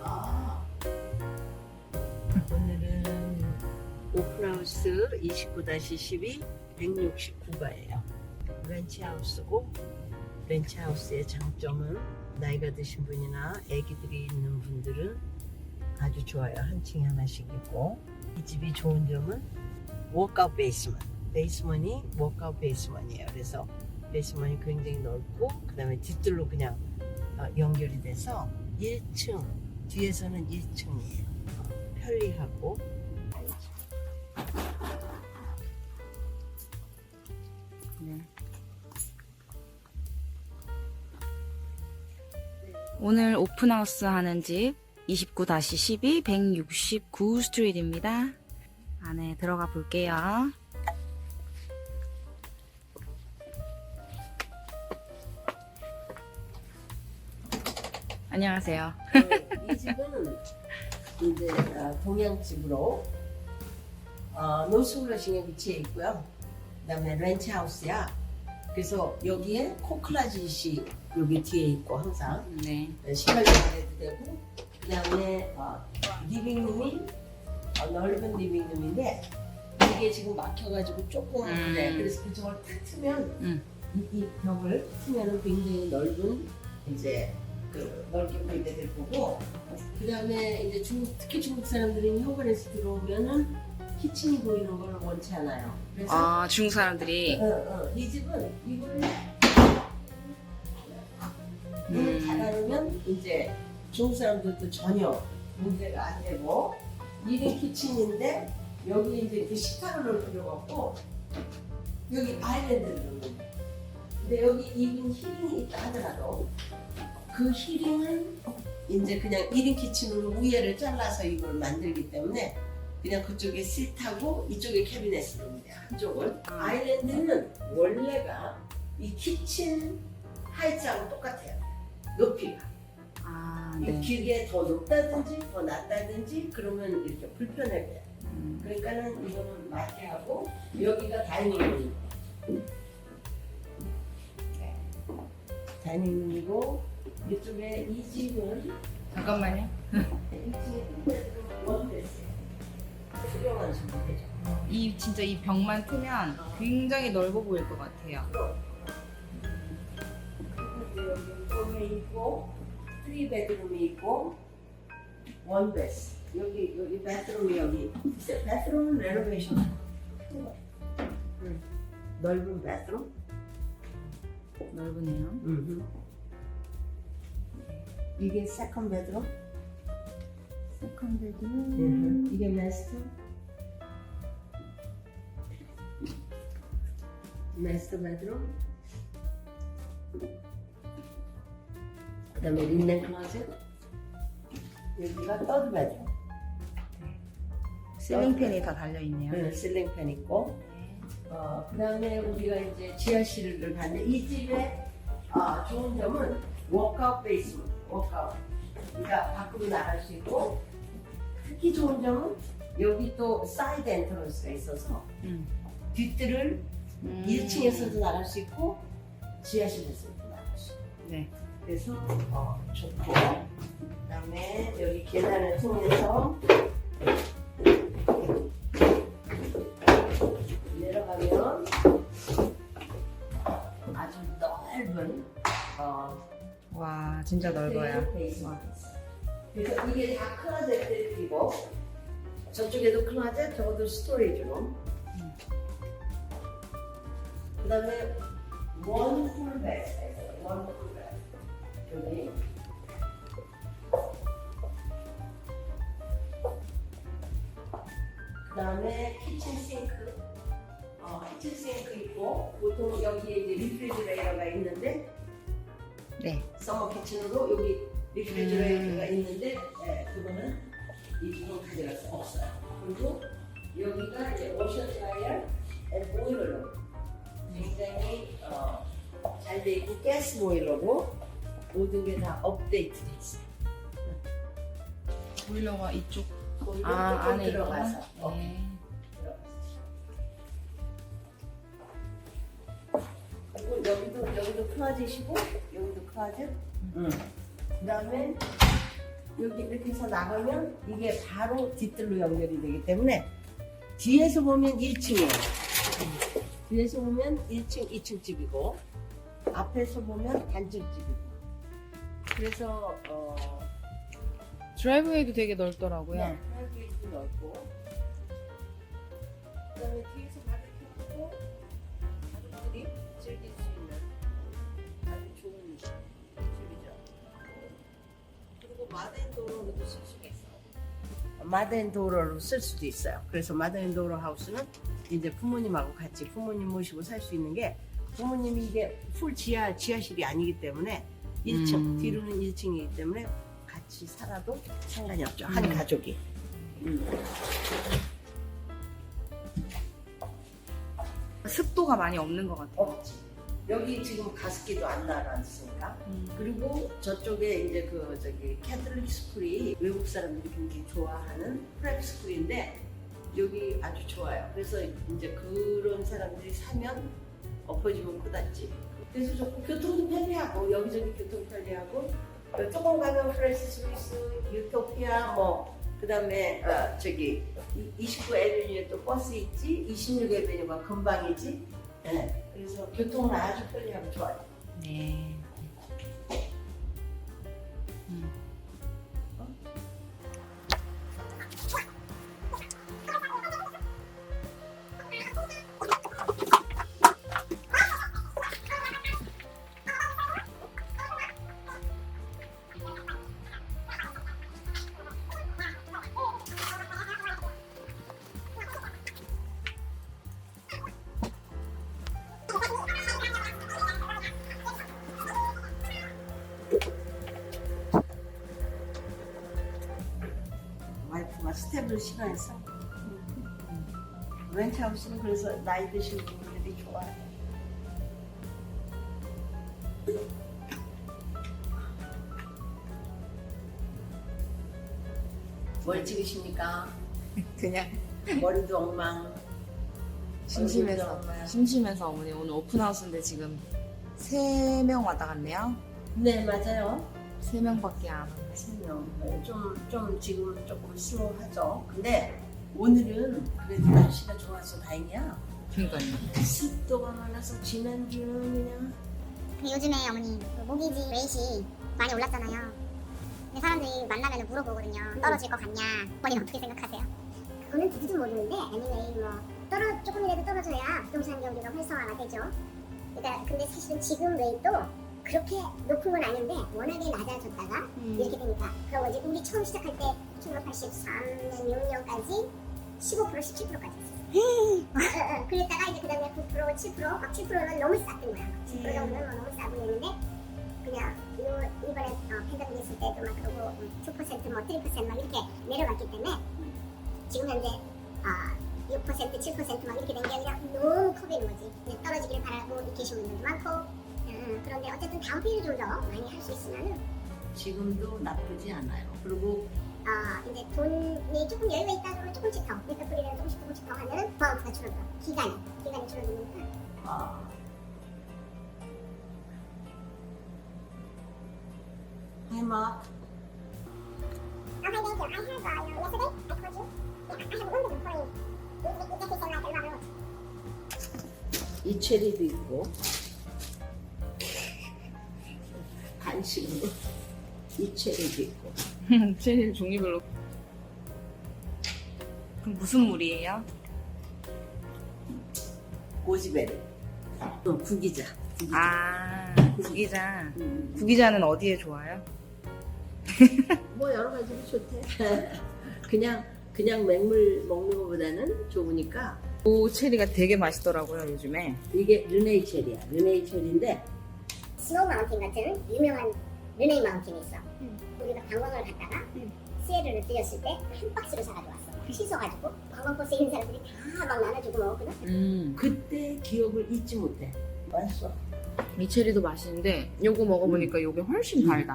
아. 오늘은 오픈하우스 29-12 169가예요. 렌치하우스고 렌치하우스의 장점은 나이가 드신 분이나 아기들이 있는 분들은 아주 좋아요. 한 층에 하나씩 있고 이 집이 좋은 점은 워크아웃 베이스먼. 베이스먼이 워크아웃 베이스먼이에요. 그래서 베이스먼이 굉장히 넓고 그 다음에 뒷뜰로 그냥 어, 연결이 돼서 1층 뒤에서는 1층이에요. 편리하고 오늘 오픈하우스 하는 집 29-12 169 스트리트입니다. 안에 들어가 볼게요. 안녕하세요. 어, 이 집은 이제 어, 동양집으로 어, 노스홀러싱에 위치해 있고요. 그다음에 렌치하우스야. 그래서 여기에 코클라짓이 여기 뒤에 있고 항상 네. 신발도 해도 되고 그다음에 어, 리빙룸이 어, 넓은 리빙룸인데 이게 지금 막혀가지고 조그만데 음. 그래서 그쪽을 탁 트면 음. 이, 이 벽을 트면은 굉장히 넓은 이제 그 넓게 보이게 될 거고 그다음에 이제 중국 특히 중국 사람들은 현관에서 들어오면은 키친이 보이는 걸 원치 않아요. 그래서 아, 중국 사람들이 어, 어, 이 집은 이걸 문을 음. 닫아놓으면 이제 중국 사람들도 전혀 문제가 안 되고 1인 키친인데 여기 이제 그 식탁을 놓을 필요가 없고 여기 아일랜드를 놓는 거예요. 근데 여기 2인 힐링이 있다 하더라도 그 힐링은 이제 그냥 1인 키친으로 위에를 잘라서 이걸 만들기 때문에 그냥 그쪽에 시트하고 이쪽에 캐비넷을 놓는데 한쪽은 아. 아일랜드는 원래가 이 키친 하이트하고 똑같아요. 높이가. 아, 이 네. 길게 더 높다든지 더 낮다든지 그러면 이렇게 불편해 보여요. 음. 그러니까는 이거는 맞게 하고 여기가 다이닝룸. 네. 다이닝룸이고 이쪽에 이 집은 잠깐만요. 1층에 원베스예요. 수령한 집이죠. 이 진짜 이 벽만 트면 굉장히 넓어 보일 것 같아요. 여기 룸이 있고 트리 베드룸이 있고 원 베스 여기 여기 베드룸이 여기 있어요. 베드룸은 레노베이션 응. 넓은 베드룸 넓으네요. 이게 세컨 베드룸 세컨 베드룸. 음. 이게 마스터 마스터 베드룸 그다음에 린넨 클로젯? 여기가 더드 베드룸 실링 팬이 다 달려 있네요. 네, 실링팬 있고. 어, 그다음에 우리가 이제 지하실을 봤는데 이 집의 아, 좋은 점은 워크아웃 베이스먼트 워크아웃 그러니까 밖으로 나갈 수 있고 특히 좋은 점은 여기 또 사이드 엔터런스가 있어서 음. 뒷뜰을 음. 1층에서도 나갈 수 있고 지하실에서도 나갈 수 있고 네. 그래서 어, 좋고 그다음에 여기 계단을 통해서 내려가면 아주 넓은 어, 와, 진짜 넓어요. 베이스먼트 있어요. 그래서 이게 다 클라젯들이고 저쪽에도 클라젯, 저것도 스토리지룸. 그다음에 원 풀백. 원 풀백 여기. 그다음에 키친 싱크. 어, 키친 싱크 있고 보통 여기에 이제 리프리지레이터가 있는데 네. 서머 키친으로 여기 리프리지레이터가 있는데 예, 그거는 이 부분 가져갈 수 없어요. 그리고 여기가 이제 오션 드라이어 앤 보일러룸 굉장히 어, 잘돼 있고 가스 보일러고 모든 게 다 업데이트 돼 있어요. 보일러가 이쪽 보일러 아, 안에 들어가서 있구나. 어, 네. 그리고 여기도 여기도 클라젯이고 클라젯. 음. 그다음에 여기 이렇게 해서 나가면 이게 바로 뒷뜰로 연결이 되기 때문에 뒤에서 보면 1층이에요. 뒤에서 보면 1층, 2층 집이고 앞에서 보면 단층 집이고 그래서 어 드라이브웨이도 되게 넓더라고요. 네, 드라이브웨이도 넓고 그다음에 뒤에 마덴도로로도 쓸 수가 있어요. 마덴도로로 쓸 수도 있어요. 그래서 마덴도로 하우스는 이제 부모님하고 같이 부모님 모시고 살 수 있는 게 부모님이 이게 풀 지하 지하실이 아니기 때문에 1층 음. 뒤로는 1층이기 때문에 같이 살아도 상관이 없죠. 한 음. 가족이. 음. 습도가 많이 없는 것 같아요. 없지. 여기 지금 가습기도 안 달아놨으니까. 음. 그리고 저쪽에 이제 그 저기 캐톨릭 스쿨이 외국 사람들이 굉장히 좋아하는 프랩 스쿨인데 여기 아주 좋아요. 그래서 이제 그런 사람들이 사면 엎어지면 코다지. 그래서 좋고 교통도 편리하고 여기저기 교통 편리하고 어, 조금 가면 루이스, 유토피아 뭐 그다음에 어, 저기 29 에베뉴에 또 버스 있지, 26 에베뉴가 금방이지. 네. 그래서 교통은 아주 편리하고 좋아요. 네. 음. 스텝을 싫어해서 렌트하우스는 그래서 나이 드신 분들이 좋아해요. 뭘 찍으십니까? 그냥 머리도 엉망. 심심해서 얼굴도 엉망. 심심해서 어머니 오늘 오픈하우스인데 지금 세 명 왔다 갔네요. 네 맞아요. 세 명밖에 안 왔네. 세명 좀, 좀 지금 조금 슬로우하죠. 근데 오늘은 그래도 날씨가 좋아서 다행이야. 그러니까요. 습도가 많아서 지난주는 그냥 근데 요즘에 어머니 그 모기지 레이시 많이 올랐잖아요. 근데 사람들이 만나면 물어보거든요. 떨어질 것 같냐? 어머니 어떻게 생각하세요? 그거는 누구도 모르는데 anyway 뭐 떨어 조금이라도 떨어져야 부동산 경기가 활성화가 되죠. 그러니까 근데 사실은 지금 레이도 그렇게 높은 건 아닌데 워낙에 낮아졌다가 이렇게 되니까 그런 거지 우리 처음 시작할 때 1983년 6년까지 15% 17%까지 했었어요. 그랬다가 이제 그다음에 9% 7%, 막 7%는 너무 쌌던 거야. 7% 정도는 뭐 너무 싸고 했는데 그냥 요 이번에 어, 팬데믹 있을 때도 막 그러고 2%뭐 3%막 이렇게 내려갔기 때문에 지금 현재 아6% 7%막 이렇게 된게 아니라 너무 커 보이는 거지. 이제 떨어지기를 바라고 계신 분들도 많고 음, 그런데 어쨌든 다음 기회를 좀 더 많이 할 수 있으면은 지금도 나쁘지 않아요. 그리고 아 이제 돈이 조금 여유가 있다 그러면 조금씩 더 네트플리를 조금씩 조금씩 더 하면은 버스가 줄어들어 기간이 기간이 줄어드니까 아, Mark. Oh, hi, thank you. I have, uh, you know, yesterday I told you, yeah, I have a wonderful point. It, it, it just is like a lot of 이 체리도 있고 간식으로 이 체리도 있고 제일 종류별로. 그럼 무슨 물이에요? 고지베리 또 구기자 구기자. 아, 구기자. 음, 구기자는 어디에 좋아요? 뭐 여러 가지로 좋대 그냥 그냥 맹물 먹는 것보다는 좋으니까 오 체리가 되게 맛있더라고요 요즘에. 이게 르네이 체리야 르네이 체리인데 스노우 마운틴 같은 유명한 르네이 마운틴이 있어. 우리가 관광을 갔다가 시에르를 들렸을 때 한 박스를 사가지고 왔어. 씻어가지고 관광 버스에 있는 사람들이 다 막 나눠주고 먹었거든. 음. 그때 기억을 잊지 못해 맛있어 이 체리도 맛있는데 요거 먹어보니까 요게 훨씬 달다.